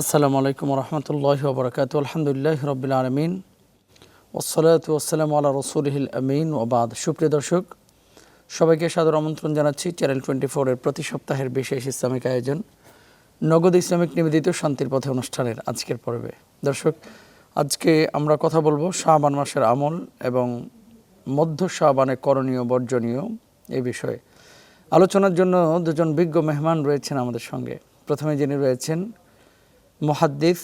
আসসালামু আলাইকুম রহমতুল্লাহ বরকাত আলহামদুলিল্লাহ রবিল আলমিন ওসলাত ওসালাম আল্লাহ রসুলহিল আমিন ওবাদ সুপ্রিয় দর্শক, সবাইকে সাদর আমন্ত্রণ জানাচ্ছি চ্যানেল টোয়েন্টি ফোরের প্রতি সপ্তাহের বিশেষ ইসলামিক আয়োজন, নগদ ইসলামিক নিবেদিত শান্তির পথে অনুষ্ঠানের আজকের পর্বে। দর্শক, আজকে আমরা কথা বলব শাহবান মাসের আমল এবং মধ্য শাহবানের করণীয়, বর্জনীয় এই বিষয়ে। আলোচনার জন্য দুজন বিজ্ঞ মেহমান রয়েছেন আমাদের সঙ্গে। প্রথমে যিনি রয়েছেন মহাদ্দিস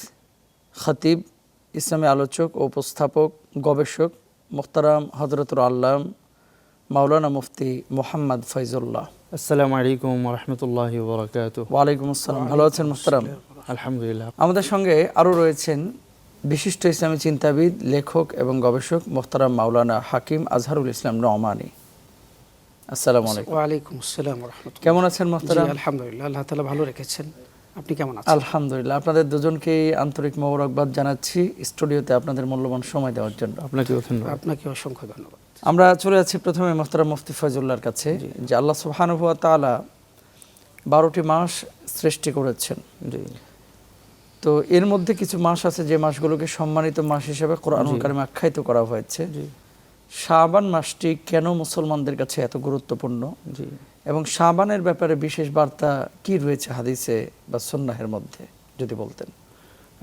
খতিব ইসলামী আলোচক ও উপস্থাপক গবেষক মোখতারাম হজরতুল আল্লাম মাওলানা মুফতি মোহাম্মদ ফৈজুল্লাহ আসসালামু আলাইকুম রহমতুল্লাহ বরকাত ওয়ালাইকুম আসসালাম। ভালো আছেন মোখতারাম আলহামদুলিল্লাহ। আমাদের সঙ্গে আরও রয়েছেন বিশিষ্ট ইসলামী চিন্তাবিদ লেখক এবং গবেষক মোখতারাম মাওলানা হাকিম আজহারুল ইসলাম নওমানি। আসসালামু আলাইকুম। ওয়ালাইকুম আসসালাম কেমন আছেন মোখতারাম আলহামদুলিল্লাহ আল্লাহ তালা ভালো রেখেছেন। আপনি কেমন আছেন? আলহামদুলিল্লাহ আপনাদের দুজনকে আন্তরিক মোবারকবাদ জানাচ্ছি। স্টুডিওতে আপনাদের মূল্যবান সময় দেওয়ার জন্য। আপনাকে ধন্যবাদ। আপনাকে অসংখ্য ধন্যবাদ। আমরা চলে যাচ্ছি প্রথমে মোহতারা মুফতি ফয়জুল্লাহর কাছে যে আল্লাহ সুবহানুহুয়া তাআলা বারোটি মাস সৃষ্টি করেছেন। জি। তো এর মধ্যে কিছু মাস আছে যে মাসগুলোকে সম্মানিত মাস হিসেবে কোরআনুল কারিমে আখ্যায়িত করা হয়েছে। জি। শাবান মাসটি কেন মুসলমানদের কাছে এত গুরুত্বপূর্ণ? জি। এবং শাবানের ব্যাপারে বিশেষ বার্তা কি রয়েছে হাদিসে বা সন্ন্যাহের মধ্যে, যদি বলতেন?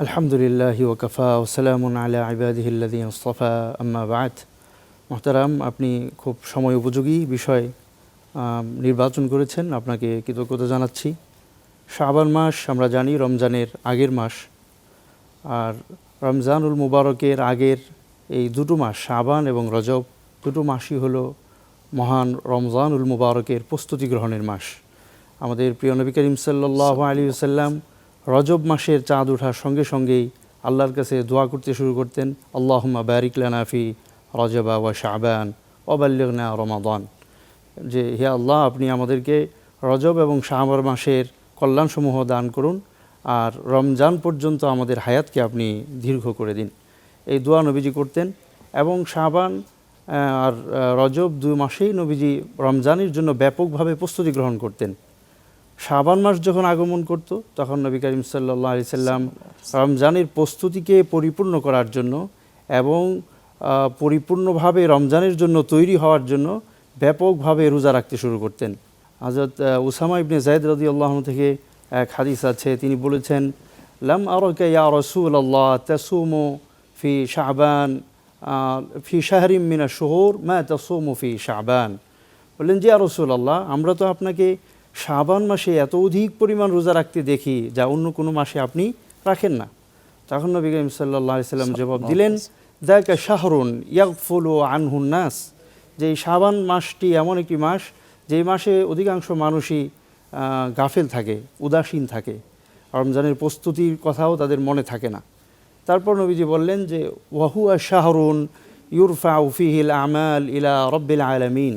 আলহামদুলিল্লাহ ওকফা ওসালামুন আলা ইবাদিহিল্লাদিন মুস্তফা আম্মা বাত মোহতারাম, আপনি খুব সময় উপযোগী বিষয় নির্বাচন করেছেন, আপনাকে কৃতজ্ঞতা জানাচ্ছি। শাবান মাস, আমরা জানি রমজানের আগের মাস। আর রমজানুল মুবারকের আগের এই দুটো মাস, শাবান এবং রজব, দুটো মাসই হলো মহান রমজানুল মুবারকের প্রস্তুতি গ্রহণের মাস। আমাদের প্রিয় নবী করিম সাল্লাহ আলী সাল্লাম রজব মাসের চাঁদ ওঠার সঙ্গে সঙ্গেই আল্লাহর কাছে দোয়া করতে শুরু করতেন, আল্লাহুম্মা বারিক লানাফি রজবা ওয়া শাবান ওবাল্লিগনা রমাদান। যে, হে আল্লাহ, আপনি আমাদেরকে রজব এবং শাহবার মাসের কল্যাণসমূহ দান করুন আর রমজান পর্যন্ত আমাদের হায়াতকে আপনি দীর্ঘ করে দিন। এই দোয়া নবীজি করতেন এবং শাহবান আর রজব দুই মাসেই নবীজি রমজানের জন্য ব্যাপকভাবে প্রস্তুতি গ্রহণ করতেন। শাবান মাস যখন আগমন করত, তখন নবী করিম সাল্লাহ আলি সাল্লাম রমজানের প্রস্তুতিকে পরিপূর্ণ করার জন্য এবং পরিপূর্ণভাবে রমজানের জন্য তৈরি হওয়ার জন্য ব্যাপকভাবে রোজা রাখতে শুরু করতেন। হজরত উসামা ইবনে জায়দ রদি আল্লাহ থেকে এক হাদিস আছে, তিনি বলেছেন, লাম আরকে ইয়া রসুল আল্লাহ তাসুমু ফি শাহবান ফি শাহরিম মিনা শহর মা তাসুমু ফি শাহবান বললেন যে রসুল আল্লাহ আমরা তো আপনাকে শাবান মাসে এত অধিক পরিমাণ রোজা রাখতে দেখি যা অন্য কোনো মাসে আপনি রাখেন না। তখন নবী করিম সাল্লাহ সাল্লাম জবাব দিলেন দেখ শাহরুন ইয়াকফুল আনহুন নাস। যে শাবান মাসটি এমন একটি মাস যেই মাসে অধিকাংশ মানুষই গাফেল থাকে উদাসীন থাকে। রমজানের প্রস্তুতির কথাও তাদের মনে থাকে না। তারপর নবীজি বললেন যে ওয়াহুয়া শাহরুন ইউরফা উফিহিল আমাল ইলা রব্বিল আলামিন।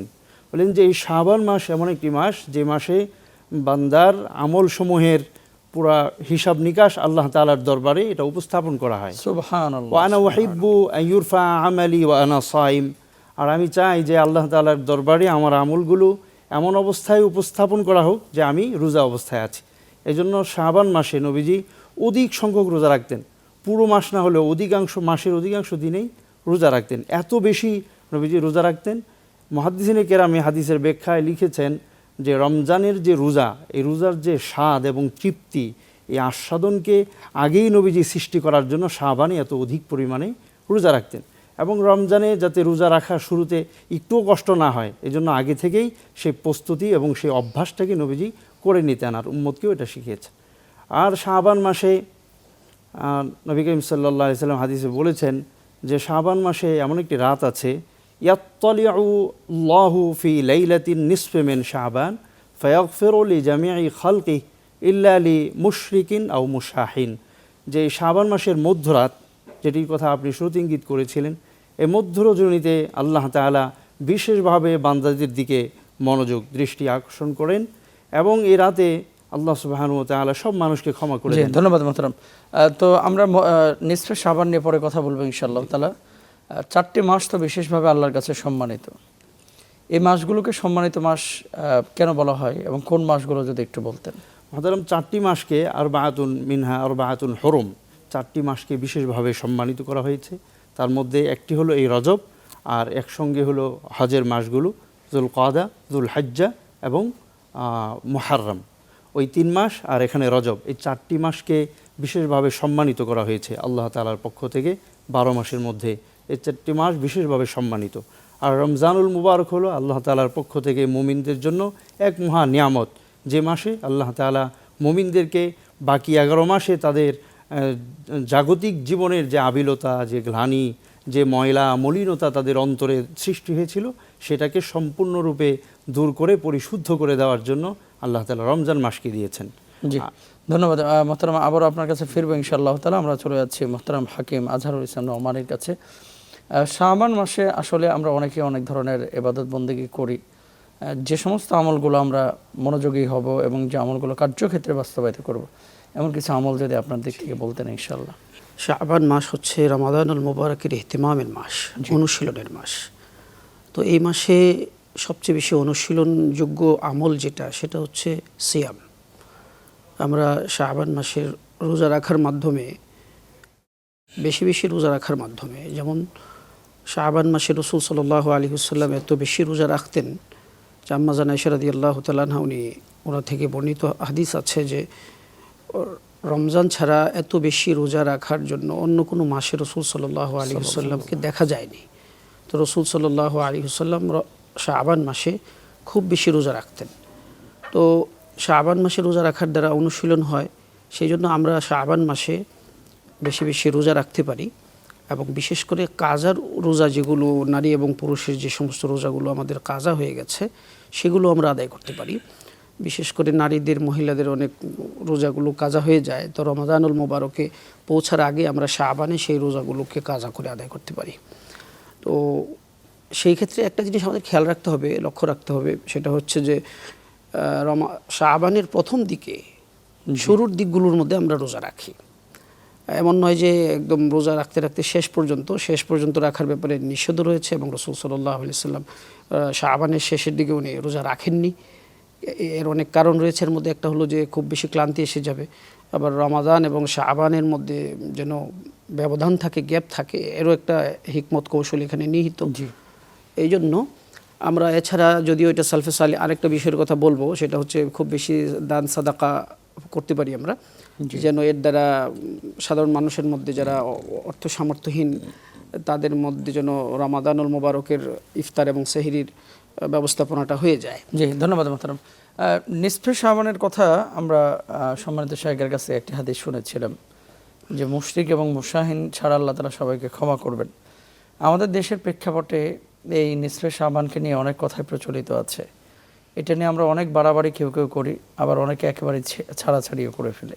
বললেন যে এই শাবান মাস এমন একটি মাস যে মাসে বান্দার আমলসমূহের পুরা হিসাব নিকাশ আল্লাহ তালার দরবারে এটা উপস্থাপন করা হয়। ওয়ানা ওয়াহিব্বু ইউরফা আমালি ওয়ানা সাইম। আর আমি চাই যে আল্লাহ তালার দরবারে আমার আমলগুলো এমন অবস্থায় উপস্থাপন করা হোক যে আমি রোজা অবস্থায় আছি। এই জন্য শাবান মাসে নবীজি অধিক সংখ্যক রোজা রাখতেন। পুরো মাস না হলেও অধিকাংশ মাসের অধিকাংশ দিনেই রোজা রাখতেন। এত বেশি নবীজি রোজা রাখতেন। মহাদিসিনে কেরামি হাদিসের ব্যাখ্যায় লিখেছেন যে রমজানের যে রোজা, এই রোজার যে স্বাদ এবং তৃপ্তি, এই আস্বাদনকে আগেই নবীজি সৃষ্টি করার জন্য শাহবানে এত অধিক পরিমাণে রোজা রাখতেন। এবং রমজানে যাতে রোজা রাখার শুরুতে একটুও কষ্ট না হয় এই জন্য আগে থেকেই সেই প্রস্তুতি এবং সেই অভ্যাসটাকে নবীজি করে নিতেন আর উম্মতকেও এটা শিখিয়েছে আর শাহবান মাসে নবী করিম সাল্লাহ সাল্লাম হাদিসে বলেছেন যে শাবান মাসে এমন একটি রাত আছে ইয়াত্তলিয়াহু ফি লাইলাতিন নিসফে মিন শাবান ফয়াগফিরুলি জামিআই খালকি ইল্লা লি মুশরিকিন আউ মুশাহিন। যে শাবান মাসের মধ্যরাত, যেটির কথা আপনি শুরুতে করেছিলেন এই মধ্যরজনীতে আল্লাহ তাআলা বিশেষভাবে বান্দাদের দিকে মনোযোগ, দৃষ্টি আকর্ষণ করেন এবং এই রাতে আল্লাহ সুবহানাহু ওয়া সব মানুষকে ক্ষমা করে দেন। ধন্যবাদ মোহতারাম। তো আমরা নিসফে সাবান নিয়ে পরে কথা বলব ইনশাআল্লাহ তালা চারটি মাস তো বিশেষভাবে আল্লাহর কাছে সম্মানিত। এই মাসগুলোকে সম্মানিত মাস কেন বলা হয় এবং কোন মাসগুলো যদি একটু বলতেন? মহতারাম চারটি মাসকে আর বাহাতুন মিনহা আর বাহাতুন হরম চারটি মাসকে বিশেষভাবে সম্মানিত করা হয়েছে। তার মধ্যে একটি হলো এই রজব আর একসঙ্গে হলো হজের মাসগুলো জুল কাদা জুল হাজ্জা এবং মহারম ওই তিন মাস আর এখানে রজব। এই চারটি মাসকে বিশেষভাবে সম্মানিত করা হয়েছে আল্লাহ তালার পক্ষ থেকে বারো মাসের মধ্যে। এই চারটি মাস বিশেষভাবে সম্মানিত। আর রমজানুল মুবারক হলো আল্লাহ তালার পক্ষ থেকে মুমিনদের জন্য এক মহা নিয়ামত। যে মাসে আল্লাহ তালা মুমিনদেরকে বাকি এগারো মাসে তাদের জাগতিক জীবনের যে আবিলতা, যে গ্লানি যে ময়লা, মলিনতা তাদের অন্তরে সৃষ্টি হয়েছিল, সেটাকে সম্পূর্ণরূপে দূর করে, পরিশুদ্ধ করে দেওয়ার জন্য আল্লাহ তালা রমজান মাসকে দিয়েছেন। জি। ধন্যবাদ। মোহতারাম আবারও আপনার কাছে ফিরবো ইনশাআল্লাহ তালা আমরা চলে যাচ্ছি মোহতারাম হাকিম আজহারুল ইসলাম রহমানের কাছে। আহ, শাবান মাসে আসলে আমরা অনেকে অনেক ধরনের এবাদত বন্দেগী করি। যে সমস্ত আমলগুলো আমরা মনোযোগী হব এবং যে আমলগুলো কার্যক্ষেত্রে বাস্তবায়িত করব এমন কিছু আমল যদি আপনার দিক থেকে বলতেন ইনশাআল্লাহ। শাহবান মাস হচ্ছে রমাদানুল মুবারকের ইহতিমামের মাস অনুশীলনের মাস। তো এই মাসে সবচেয়ে বেশি অনুশীলনযোগ্য আমল যেটা, সেটা হচ্ছে সিয়াম। আমরা শাহবান মাসের রোজা রাখার মাধ্যমে, বেশি বেশি রোজা রাখার মাধ্যমে, যেমন শাহবান মাসে রসুল সাল্লাহ আলী হুসাল্লাম এত বেশি রোজা রাখতেন, যে আম্মা ইশরাদি আল্লাহ তালাহা উনি ওনা থেকে বর্ণিত হাদিস আছে যে, রমজান ছাড়া এত বেশি রোজা রাখার জন্য অন্য কোনো মাসে রসুল সাল্লাহ আলী হুসাল্লামকে দেখা যায়নি। তো রসুল সাল্লাহ আলী হুসাল্লাম শাহবান মাসে খুব বেশি রোজা রাখতেন। তো শাহবান মাসে রোজা রাখার দ্বারা অনুশীলন হয় সেই জন্য আমরা শাহবান মাসে বেশি বেশি রোজা রাখতে পারি এবং বিশেষ করে কাজার রোজা যেগুলো, নারী এবং পুরুষের যে সমস্ত রোজাগুলো আমাদের কাজা হয়ে গেছে, সেগুলো আমরা আদায় করতে পারি। বিশেষ করে নারীদের, মহিলাদের অনেক রোজাগুলো কাজা হয়ে যায়, তো রমাদানুল মোবারকে পৌঁছার আগে আমরা শাহবানে সেই রোজাগুলোকে কাজা করে আদায় করতে পারি। তো সেই ক্ষেত্রে একটা জিনিস আমাদের খেয়াল রাখতে হবে লক্ষ্য রাখতে হবে সেটা হচ্ছে যে রমা শাহবানের প্রথম দিকে শুরুর দিকগুলোর মধ্যে আমরা রোজা রাখি। এমন নয় যে একদম রোজা রাখতে রাখতে শেষ পর্যন্ত শেষ পর্যন্ত রাখার ব্যাপারে নিষেধ রয়েছে এবং রসুল সাল্লাহ সাল্লাম শাহবানের শেষের দিকে উনি রোজা রাখেননি। এর অনেক কারণ রয়েছে এর মধ্যে একটা হলো যে খুব বেশি ক্লান্তি এসে যাবে আবার রমাদান এবং শাহবানের মধ্যে যেন ব্যবধান থাকে গ্যাপ থাকে এরও একটা হিকমত কৌশল এখানে নিহিত। জি। এই জন্য আমরা এছাড়া যদিও এটা সালফে সালি আরেকটা বিষয়ের কথা বলব সেটা হচ্ছে খুব বেশি দান সাদাকা করতে পারি আমরা। যেন এর দ্বারা সাধারণ মানুষের মধ্যে যারা অর্থ সামর্থ্যহীন তাদের মধ্যে যেন রামাদানুল মোবারকের ইফতার এবং সেহরির ব্যবস্থাপনাটা হয়ে যায়। জি ধন্যবাদ মোহতারাম। আহ, নিসফে শাবানের কথা আমরা সম্মানিত শাহেকের কাছে একটি হাদিস শুনেছিলাম যে মুশরিক এবং মুশাহিন ছাড়া আল্লাহ তারা সবাইকে ক্ষমা করবেন। আমাদের দেশের প্রেক্ষাপটে এই নিসফে সাবানকে নিয়ে অনেক কথাই প্রচলিত আছে। এটা নিয়ে আমরা অনেক বাড়াবাড়ি কেউ কেউ করি, আবার অনেকে একেবারে ছাড়াছাড়িও করে ফেলে।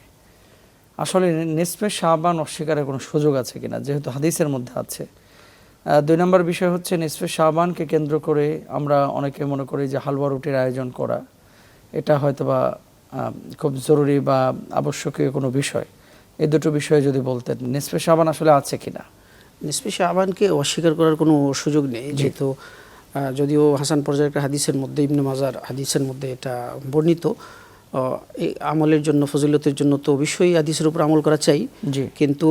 আসলে নিসফে সাবান অস্বীকারের কোনো সুযোগ আছে কিনা, যেহেতু হাদিসের মধ্যে আছে। দুই নম্বর বিষয় হচ্ছে নিসফে সাবানকে কেন্দ্র করে আমরা অনেকে মনে করি যে হালুয়া রুটির আয়োজন করা। এটা হয়তোবা খুব জরুরি বা আবশ্যকীয় কোনো বিষয়। এই দুটো বিষয়ে যদি বলতেন নিসফে সাবান আসলে আছে কিনা? নিসপি শাহবানকে অস্বীকার করার কোনো সুযোগ নেই যেহেতু যদিও হাসান পর্যায়ের হাদিসের মধ্যে ইবনে মাজার হাদিসের মধ্যে এটা বর্ণিত এই আমলের জন্য ফজিলতের জন্য তো অবশ্যই হাদিসের উপর আমল করা চাই। কিন্তু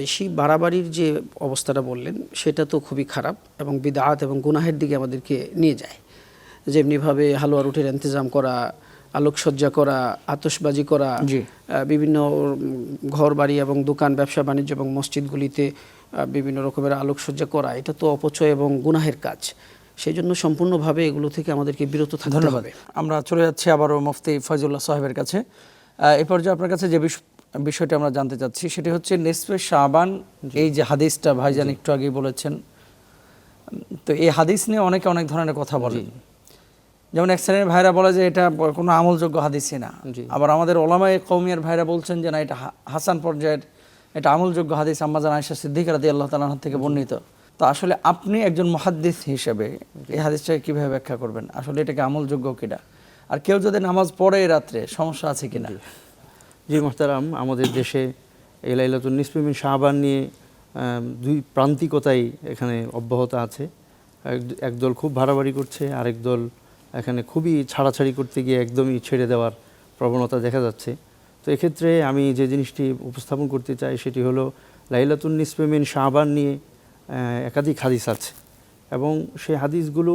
বেশি বাড়াবাড়ির যে অবস্থাটা বললেন সেটা তো খুবই খারাপ এবং বিদাত এবং গুনাহের দিকে আমাদেরকে নিয়ে যায়। যেমনিভাবে হালুয়া রুটির ইন্তজাম করা আলোকসজ্জা করা আতশবাজি করা। বিভিন্ন ঘর বাড়ি এবং দোকান ব্যবসা বাণিজ্য এবং মসজিদগুলিতে বিভিন্ন রকমের আলোকসজ্জা করা এটা তো অপচয় এবং গুনাহের কাজ। সেই জন্য সম্পূর্ণভাবে এগুলো থেকে আমাদেরকে বিরত থাকতে ধন্যবাদ। হবে। আমরা চলে যাচ্ছি আবারও মুফতি ফয়জুল্লাহ সাহেবের কাছে। এই পর্যায়ে আপনার কাছে যে বিষ- বিষয়টি আমরা জানতে চাচ্ছি সেটি হচ্ছে নিসফে শাবান। এই যে হাদিসটা ভাইজান একটু আগেই বলেছেন। তো এই হাদিস নিয়ে অনেকে অনেক ধরনের কথা বলেন। যেমন এক শ্রেণির ভাইরা বলে যে এটা কোনো আমলযোগ্য হাদিসই না। আবার আমাদের ওলামায় কৌমিয়ার ভাইরা বলছেন যে না এটা হা- হাসান পর্যায়ের এটা আমলযোগ্য হাদিস আম্মাজান আয়সা সিদ্দিক রাদি আল্লাহ তালাহ থেকে বর্ণিত। তো আসলে আপনি একজন মহাদ্দিস হিসেবে এই হাদিসটাকে কীভাবে ব্যাখ্যা করবেন? আসলে এটাকে আমলযোগ্য কিনা? আর কেউ যদি নামাজ পড়ে রাত্রে, সমস্যা আছে কিনা? জি। মোহতারাম, আমাদের দেশে এই লাইলাতুল নিসফিমিন শাহবান নিয়ে দুই প্রান্তিকতাই এখানে অব্যাহত আছে। এক- একদল খুব ভাড়াবাড়ি করছে, আরেক দল এখানে খুবই ছাড়াছাড়ি করতে গিয়ে একদমই ছেড়ে দেওয়ার প্রবণতা দেখা যাচ্ছে। তো এক্ষেত্রে আমি যে জিনিসটি উপস্থাপন করতে চাই সেটি হলো লাইলাতুন নিসপেমিন শাহবান নিয়ে একাধিক হাদিস আছে এবং সেই হাদিসগুলো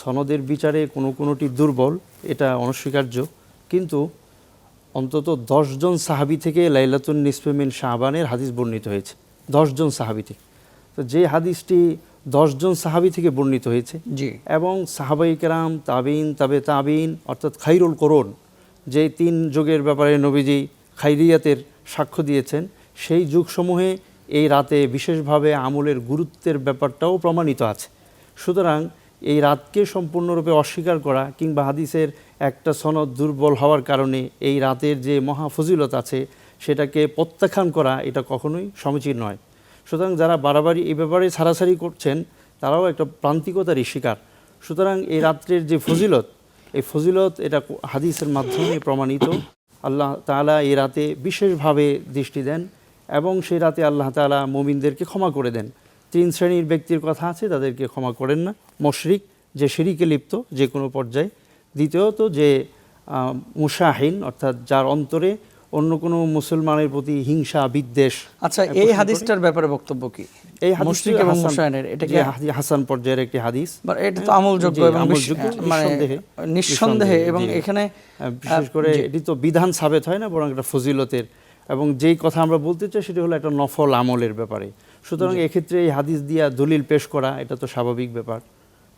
সনদের বিচারে কোনো কোনোটি দুর্বল এটা অনস্বীকার্য। কিন্তু অন্তত দশজন সাহাবি থেকে লাইলাতুন নিসপেমিন শাহবানের হাদিস বর্ণিত হয়েছে দশজন সাহাবি থেকে। তো যে হাদিসটি দশজন সাহাবি থেকে বর্ণিত হয়েছে জি। এবং সাহাবাই কেরাম তাবিন তাবে তাবিন অর্থাৎ খাইরুল করণ যে তিন যুগের ব্যাপারে নবীজি খাইরিয়াতের সাক্ষ্য দিয়েছেন, সেই যুগসমূহে এই রাতে বিশেষভাবে আমলের গুরুত্বের ব্যাপারটাও প্রমাণিত আছে। সুতরাং এই রাতকে সম্পূর্ণরূপে অস্বীকার করা কিংবা হাদিসের একটা সনদ দুর্বল হওয়ার কারণে এই রাতের যে মহা ফজিলত আছে, সেটাকে প্রত্যাখ্যান করা এটা কখনোই সমীচীন নয়। সুতরাং যারা বাড়াবাড়ি এই ব্যাপারে ছাড়াছাড়ি করছেন, তারাও একটা প্রান্তিকতারই শিকার। সুতরাং এই রাত্রের যে ফজিলত এই ফজিলত এটা হাদিসের মাধ্যমে প্রমাণিত। আল্লাহ তালা এই রাতে বিশেষভাবে দৃষ্টি দেন এবং সেই রাতে আল্লাহ তালা মুমিনদেরকে ক্ষমা করে দেন। তিন শ্রেণির ব্যক্তির কথা আছে, তাদেরকে ক্ষমা করেন না। মশরিক, যে সিরিকে লিপ্ত, যে কোনো পর্যায়ে। দ্বিতীয়ত যে মুশাহিন, অর্থাৎ যার অন্তরে অন্য কোনো মুসলমানের প্রতি হিংসা বিদ্বেষ আচ্ছা এই হাদিসটার ব্যাপারে বক্তব্য কি? এই মুশরিক এবং মুশাহিনের এটা কি হাসান পর্যায়ের একটি হাদিস। এটা তো আমলযোগ্য এবং আমলযোগ্য, মানে নিঃসন্দেহে। নিঃসন্দেহে এবং এখানে বিশেষ করে এটি তো বিধান সাবেত হয় না বরং একটা ফজিলতের। এবং যেই কথা আমরা বলতে চাই সেটি হলো একটা নফল আমলের ব্যাপারে। সুতরাং এক্ষেত্রে এই হাদিস দিয়া দলিল পেশ করা এটা তো স্বাভাবিক ব্যাপার।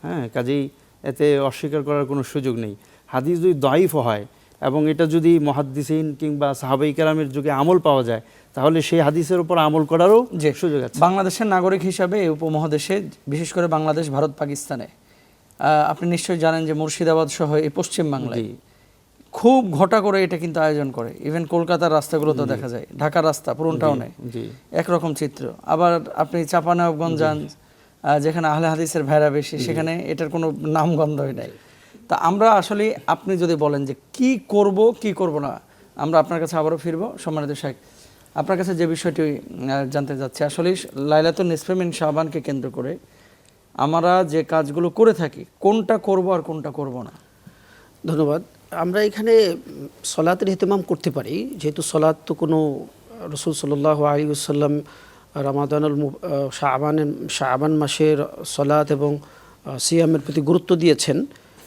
হ্যাঁ কাজেই এতে অস্বীকার করার কোনো সুযোগ নেই। হাদিস যদি দাইফ হয় এবং এটা যদি মহাদ্দিসিন কিংবা সাহাবাই কেরামের যুগে আমল পাওয়া যায় তাহলে সেই হাদিসের উপর আমল করারও যে সুযোগ আছে। বাংলাদেশের নাগরিক হিসাবে এই উপমহাদেশে বিশেষ করে বাংলাদেশ ভারত পাকিস্তানে আপনি নিশ্চয়ই জানেন যে মুর্শিদাবাদ সহ এই পশ্চিম বাংলায় খুব ঘটা করে এটা কিন্তু আয়োজন করে। ইভেন কলকাতার রাস্তাগুলোতে দেখা যায়। ঢাকার রাস্তা পুরন টাউনে একরকম চিত্র। আবার আপনি চাপানগঞ্জ যান যেখানে আহলে হাদিসের ভেড়া বেশি সেখানে এটার কোনো নাম নামগন্ধই নাই। তা আমরা আসলে আপনি যদি বলেন যে কি করব কি করব না, আমরা আপনার কাছে আবারও ফিরবো। সম্মানিত শেখ, আপনার কাছে যে বিষয়টি জানতে যাচ্ছি, আসলে লাইলাতুল নিসফেমিন শাহবানকে কেন্দ্র করে আমরা যে কাজগুলো করে থাকি, কোনটা করব আর কোনটা করব না? ধন্যবাদ। আমরা এখানে সলাতের হেতেমাম করতে পারি, যেহেতু সলাৎ তো কোনো রসুল সাল্লাহ আলী সাল্লাম রামাদানুল শাহবানের শাহবান মাসের সলাৎ এবং সিয়ামের প্রতি গুরুত্ব দিয়েছেন।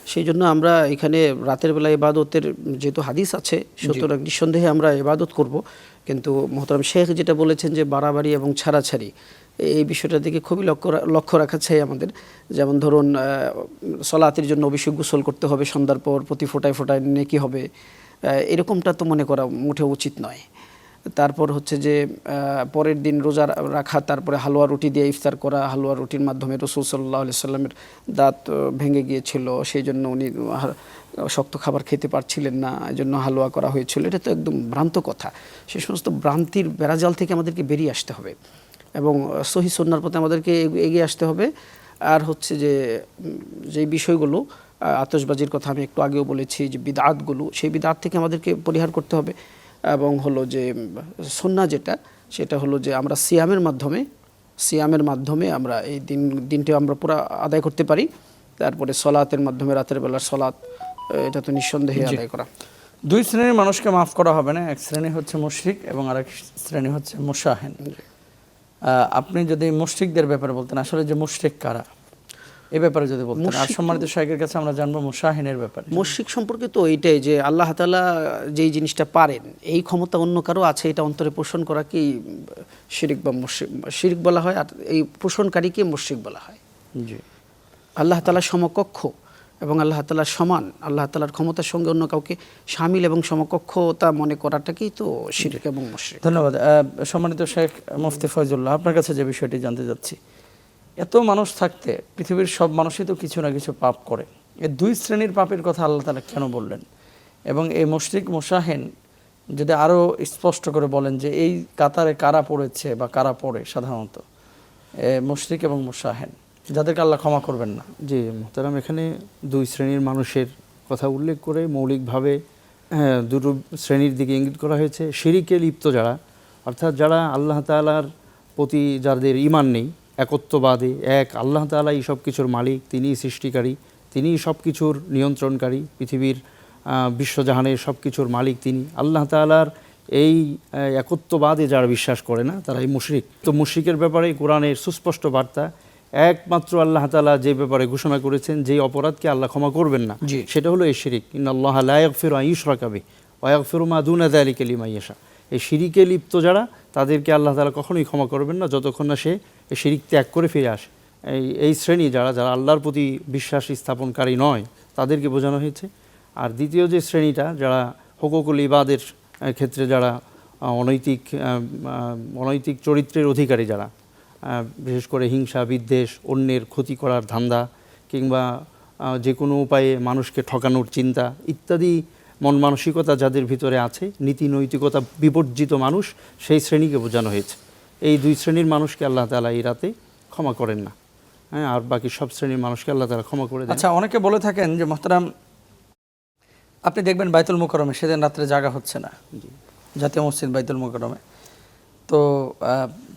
সেই জন্য আমরা এখানে রাতের বেলা ইবাদতের যেহেতু হাদিস আছে সুতরাং নিঃসন্দেহে আমরা ইবাদত করব। কিন্তু মোহতারাম শেখ যেটা বলেছেন যে বাড়াবাড়ি এবং ছাড়াছাড়ি এই বিষয়টার দিকে খুবই লক্ষ্য লক্ষ্য রাখা চাই আমাদের। যেমন ধরুন সলাতের জন্য অবশ্যই গোসল করতে হবে সন্ধ্যার পর প্রতি ফোটায় ফোটায় নেকি হবে এরকমটা তো মনে করা মোটেও উচিত নয়। তারপর হচ্ছে যে পরের দিন রোজা রাখা তারপরে হালুয়া রুটি দিয়ে ইফতার করা হালুয়া রুটির মাধ্যমে রসুল সাল্লাহ সাল্লামের দাঁত ভেঙে গিয়েছিল সেই জন্য উনি শক্ত খাবার খেতে পারছিলেন না এই জন্য হালুয়া করা হয়েছিল। এটা তো একদম ভ্রান্ত কথা। সে সমস্ত ভ্রান্তির বেড়াজাল থেকে আমাদেরকে বেরিয়ে আসতে হবে এবং সহি সন্ন্যার পথে আমাদেরকে এগ- এগিয়ে আসতে হবে। আর হচ্ছে যে যে বিষয়গুলো আহ, আতশবাজির কথা আমি একটু আগেও বলেছি যে বিদাতগুলো সেই বিদাত থেকে আমাদেরকে পরিহার করতে হবে। এবং হলো যে সন্না যেটা সেটা হলো যে আমরা সিয়ামের মাধ্যমে সিয়ামের মাধ্যমে আমরা এই দিন দিনটি আমরা পুরো আদায় করতে পারি। তারপরে সলাতের মাধ্যমে রাতের বেলার সলাৎ এটা তো নিঃসন্দেহে আদায় করা। দুই শ্রেণির মানুষকে মাফ করা হবে না এক শ্রেণি হচ্ছে মুশরিক এবং আরেক শ্রেণি হচ্ছে মুশাহেন আপনি যদি মুশরিকদের ব্যাপারে বলতেন আসলে যে মুশরিক কারা? এ ব্যাপারে যদি বলতেন। আর সম্মানিত শাহের কাছে আমরা জানব মুশাহিনের ব্যাপারে। মুশরিক সম্পর্কে তো এইটাই যে আল্লাহ তাআলা যেই জিনিসটা পারেন এই ক্ষমতা অন্য কারও আছে এটা অন্তরে পোষণ করা কি শিরিক বা শিরিক বলা হয় আর এই পোষণকারীকে মুশরিক বলা হয়? জি। আল্লাহ তাআলা সমকক্ষ এবং আল্লাহ তাআলার সমান আল্লাহ তালার ক্ষমতার সঙ্গে অন্য কাউকে সামিল এবং সমকক্ষতা মনে করাটাকেই তো শিরিক এবং মুশরিক। ধন্যবাদ। সম্মানিত শেখ মুফতি ফয়জুল্লাহ আপনার কাছে যে বিষয়টি জানতে যাচ্ছি এত মানুষ থাকতে পৃথিবীর সব মানুষই তো কিছু না কিছু পাপ করে। এ দুই শ্রেণির পাপের কথা আল্লাহ তালা কেন বললেন? এবং এই মুশরিক মোশাহেন যদি আরও স্পষ্ট করে বলেন যে এই কাতারে কারা পড়েছে বা কারা পড়ে সাধারণত? মুশরিক এবং মোশাহেন যাদেরকে আল্লাহ ক্ষমা করবেন না। জি, মোহতারাম, এখানে দুই শ্রেণির মানুষের কথা উল্লেখ করে মৌলিকভাবে দুটো শ্রেণির দিকে ইঙ্গিত করা হয়েছে। শিরিকে লিপ্ত যারা, অর্থাৎ যারা আল্লাহ তাআলার প্রতি যাদের ইমান নেই একত্ববাদে এক আল্লাহ তাআলাই সব কিছুর মালিক তিনিই সৃষ্টিকারী তিনিই সব কিছুর নিয়ন্ত্রণকারী পৃথিবীর বিশ্বজাহানের সব কিছুর মালিক তিনি। আল্লাহ তাআলার এই একত্ববাদে যারা বিশ্বাস করে না তারা এই মুশরিক। তো মুশরিকের ব্যাপারে কোরআনের সুস্পষ্ট বার্তা একমাত্র আল্লাহ তালা যে ব্যাপারে ঘোষণা করেছেন যে অপরাধকে আল্লাহ ক্ষমা করবেন না। সেটা হলো এই শিরিক। ইন আল্লাহ লায়কফির আইশরাকা বি ওয়াকফিরু মা দুনা যালিকা লিমান ইয়াশা। এই শিরিকে লিপ্ত যারা তাদেরকে আল্লাহ তাআলা কখনোই ক্ষমা করবেন না যতক্ষণ না সে এই শিরিক ত্যাগ করে ফিরে আসে। এই এই শ্রেণি যারা যারা আল্লাহর প্রতি বিশ্বাস স্থাপনকারী নয়, তাদেরকে বোঝানো হয়েছে। আর দ্বিতীয় যে শ্রেণীটা, যারা হকুকুল ইবাদের ক্ষেত্রে যারা অনৈতিক অনৈতিক চরিত্রের অধিকারী যারা বিশেষ করে হিংসা, বিদ্বেষ, অন্যের ক্ষতি করার ধান্দা, কিংবা যে কোনো উপায়ে মানুষকে ঠকানোর চিন্তা ইত্যাদি মন মানসিকতা যাদের ভিতরে আছে, নীতি নৈতিকতা বিবর্জিত মানুষ, সেই শ্রেণীকে বোঝানো হয়েছে। এই দুই শ্রেণির মানুষকে আল্লাহ তালা এই রাতে ক্ষমা করেন না। হ্যাঁ আর বাকি সব শ্রেণির মানুষকে আল্লাহ তালা ক্ষমা করে দেন। আচ্ছা অনেকে বলে থাকেন যে মোহতারাম আপনি দেখবেন বাইতুল মোকরমে সেদিন রাত্রে জাগা হচ্ছে না। জাতীয় মসজিদ বাইতুল মোকরমে তো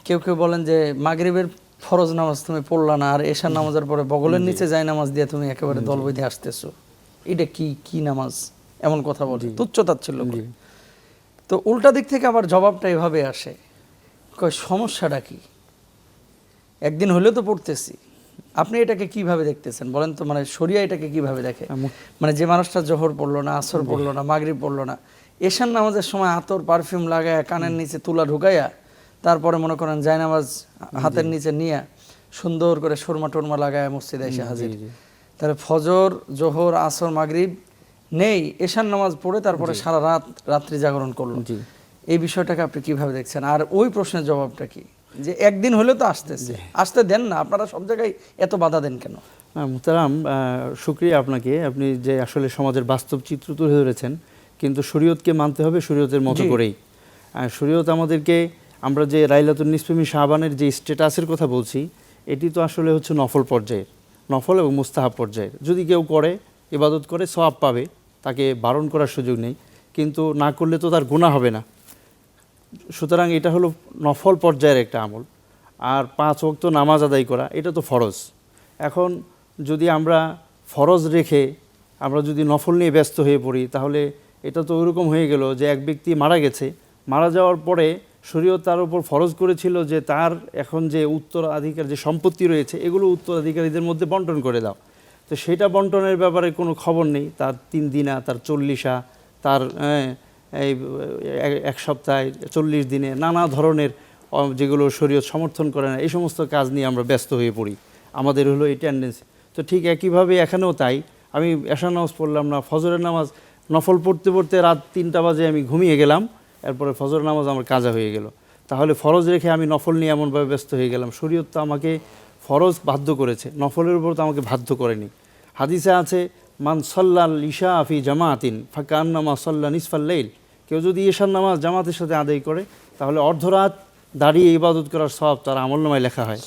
কেউ কেউ বলেন যে মাগরিবের ফরজ নামাজ তুমি পড়লা না আর এশার নামাজের পরে বগলের নিচে যায় নামাজ দিয়ে তুমি একেবারে দল বেঁধে আসতেছো। এটা কি কি নামাজ? এমন কথা বলে। তুচ্ছ তাচ্ছিল্য তো উল্টা দিক থেকে আবার জবাবটা এভাবে আসে। কয় সমস্যাটা কি? একদিন হলেও তো পড়তেছি। আপনি এটাকে কীভাবে দেখতেছেন? বলেন তো মানে শরিয়া এটাকে কীভাবে দেখে? মানে যে মানুষটা জোহর পড়ল না আসর পড়ল না মাগরিব পড়ল না এশান নামাজের সময় আতর পারফিউম লাগায় কানের নিচে তুলা ঢুকাইয়া তারপরে মনে করেন জায়নামাজ হাতের নিচে নিয়ে সুন্দর করে সুরমা টরমা লাগায় মসজিদে এসে হাজির। তাহলে ফজর জোহর আসর মাগরিব নেই এশান নামাজ পড়ে তারপরে সারা রাত রাত্রি জাগরণ করল। এই বিষয়টাকে আপনি কীভাবে দেখছেন? আর ওই প্রশ্নের জবাবটা কি? যে একদিন হলে তো আসতেছে। আসতে দেন না আপনারা সব জায়গায় এত বাধা দেন কেন? মুতারাম শুক্রিয়া আপনাকে। আপনি যে আসলে সমাজের বাস্তব চিত্র তুলে ধরেছেন কিন্তু শরীয়তকে মানতে হবে শরীয়তের মতো করেই। শরীয়ত আমাদেরকে আমরা যে রাইলাতুল নিসফেমি শাহবানের যে স্ট্যাটাসের কথা বলছি এটি তো আসলে হচ্ছে নফল পর্যায়ের। নফল এবং মুস্তাহাব পর্যায়ের। যদি কেউ করে ইবাদত করে সওয়াব পাবে তাকে বারণ করার সুযোগ নেই। কিন্তু না করলে তো তার গুণা হবে না। সুতরাং এটা হলো নফল পর্যায়ের একটা আমল। আর পাঁচ ওয়াক্ত নামাজ আদায় করা এটা তো ফরজ। এখন যদি আমরা ফরজ রেখে আমরা যদি নফল নিয়ে ব্যস্ত হয়ে পড়ি তাহলে এটা তো ওইরকম হয়ে গেল যে এক ব্যক্তি মারা গেছে। মারা যাওয়ার পরে শরীয়ত তার উপর ফরজ করেছিল যে তার এখন যে উত্তরাধিকার যে সম্পত্তি রয়েছে এগুলো উত্তরাধিকারীদের মধ্যে বন্টন করে দাও। তো সেটা বন্টনের ব্যাপারে কোনো খবর নেই। তার তিন দিনা তার চল্লিশা তার হ্যাঁ, এই এক- সপ্তাহে চল্লিশ দিনে নানা ধরনের যেগুলো শরীয়ত সমর্থন করে না, এই সমস্ত কাজ নিয়ে আমরা ব্যস্ত হয়ে পড়ি। আমাদের হলো এই টেন্ডেন্সি তো ঠিক একইভাবে এখানেও তাই। আমি এশা নামাজ পড়লাম না, ফজরের নামাজ নফল পড়তে পড়তে রাত তিনটা বাজে আমি ঘুমিয়ে গেলাম, এরপরে ফজর নামাজ আমার কাজা হয়ে গেল। তাহলে ফরজ রেখে আমি নফল নিয়ে এমনভাবে ব্যস্ত হয়ে গেলাম। শরীয়ত তো আমাকে ফরজ বাধ্য করেছে, নফলের উপর তো আমাকে বাধ্য করেনি। হাদিসে আছে, মান সল্লাল ইশা আফি জামাতিন ফাঁকা আন্নামা সল্লা নিসফাল্লাইল কেউ যদি ঈশার নামাজ জামাতের সাথে আদায় করে তাহলে অর্ধরাত দাঁড়িয়ে ইবাদত করার সব তার আমলনামায় লেখা হয়।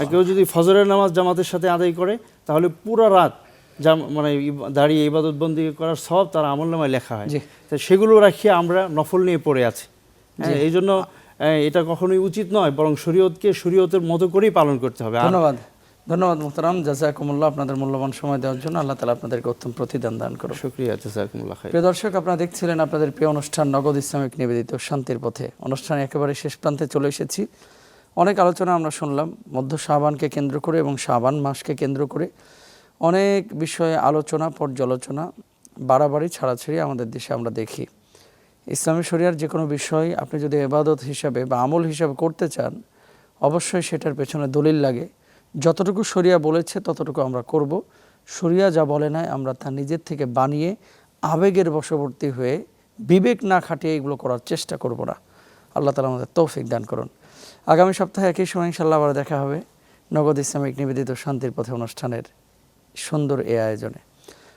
আর কেউ যদি ফজরের নামাজ জামাতের সাথে আদায় করে তাহলে পুরো রাত জাম মানে দাঁড়িয়ে ইবাদত বন্দি করার সব তার আমলনামায় লেখা হয়। তো সেগুলো রাখিয়ে আমরা নফল নিয়ে পড়ে আছি। হ্যাঁ এই জন্য আহ, এটা কখনোই উচিত নয় বরং শরীয়তকে শরীয়তের মতো করেই পালন করতে হবে। ধন্যবাদ। ধন্যবাদ মোহতারাম। জাজাকুমুল্লাহ আপনাদের মূল্যবান সময় দেওয়ার জন্য আল্লাহ তালা আপনাদেরকে উত্তম প্রতিদান দান করুন শুক্রিয়া জাজাকুমুল্লাহ প্রিয় দর্শক আপনারা দেখছিলেন আপনাদের প্রিয় অনুষ্ঠান নগদ ইসলামিক নিবেদিত শান্তির পথে। অনুষ্ঠান একেবারে শেষ প্রান্তে চলে এসেছি। অনেক আলোচনা আমরা শুনলাম মধ্য শাহবানকে কেন্দ্র করে এবং শাহবান মাসকে কেন্দ্র করে। অনেক বিষয়ে আলোচনা পর্যালোচনা বাড়াবাড়ি ছাড়াছাড়ি আমাদের দেশে আমরা দেখি। ইসলামী শরিয়ার যে কোনো বিষয় আপনি যদি এবাদত হিসাবে বা আমল হিসাবে করতে চান অবশ্যই সেটার পেছনে দলিল লাগে। যতটুকু শরিয়া বলেছে, ততটুকু আমরা করব। শরিয়া যা বলে নাই, আমরা তা নিজের থেকে বানিয়ে আবেগের বশবর্তী হয়ে বিবেক না খাটিয়ে এগুলো করার চেষ্টা করব না। আল্লাহ তালা আমাদের তৌফিক দান করুন। আগামী সপ্তাহে একই সময় ইনশাল্লাহ আবার দেখা হবে নগদ ইসলামিক নিবেদিত শান্তির পথে অনুষ্ঠানের সুন্দর এ আয়োজনে।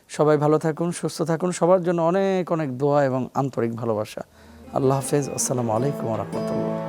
সবাই ভালো থাকুন, সুস্থ থাকুন। সবার জন্য অনেক অনেক দোয়া এবং আন্তরিক ভালোবাসা। আল্লাহ হাফেজ। আসসালামু আলাইকুম রহমতুল্লাহ।